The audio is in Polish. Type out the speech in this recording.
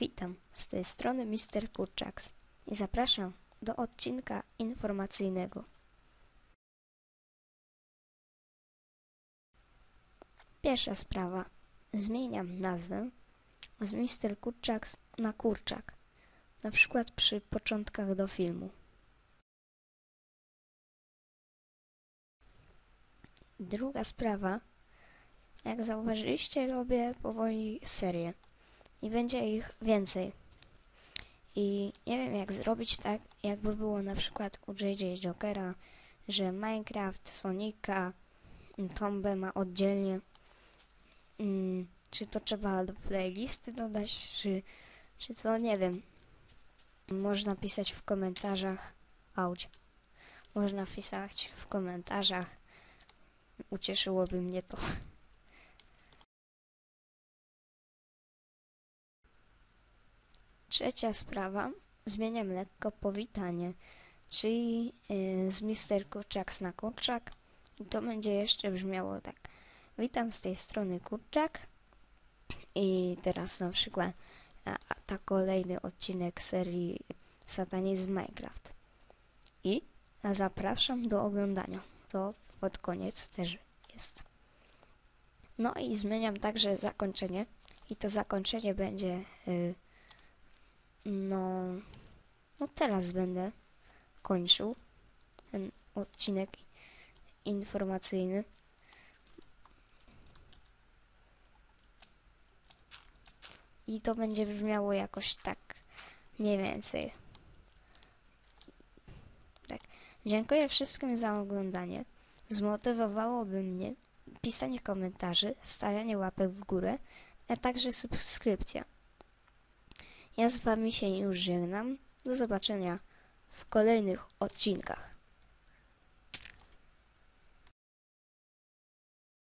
Witam, z tej strony Mr. Kurczaks i zapraszam do odcinka informacyjnego. Pierwsza sprawa. Zmieniam nazwę z Mr. Kurczaks na Kurczak, na przykład przy początkach do filmu. Druga sprawa. Jak zauważyliście, robię powoli serię i będzie ich więcej. I nie wiem jak zrobić tak, jakby było na przykład u JJ Jokera, że Minecraft, Sonika, Tombę ma oddzielnie. Mm, czy to trzeba do playlisty dodać, czy, czy co, nie wiem. Można pisać w komentarzach. Auć. Można pisać w komentarzach. Ucieszyłoby mnie to. Trzecia sprawa. Zmieniam lekko powitanie, czyli yy, z Mister Kurczak na Kurczak. I to będzie jeszcze brzmiało tak. Witam z tej strony Kurczak. I teraz na przykład a, a ta kolejny odcinek serii Satanizm Minecraft. I zapraszam do oglądania. To pod koniec też jest. No i zmieniam także zakończenie. I to zakończenie będzie... Yy, no, no teraz będę kończył ten odcinek informacyjny. I to będzie brzmiało jakoś tak mniej więcej. Tak. Dziękuję wszystkim za oglądanie. Zmotywowałoby mnie pisanie komentarzy, stawianie łapek w górę, a także subskrypcja. Ja z Wami się już żegnam. Do zobaczenia w kolejnych odcinkach.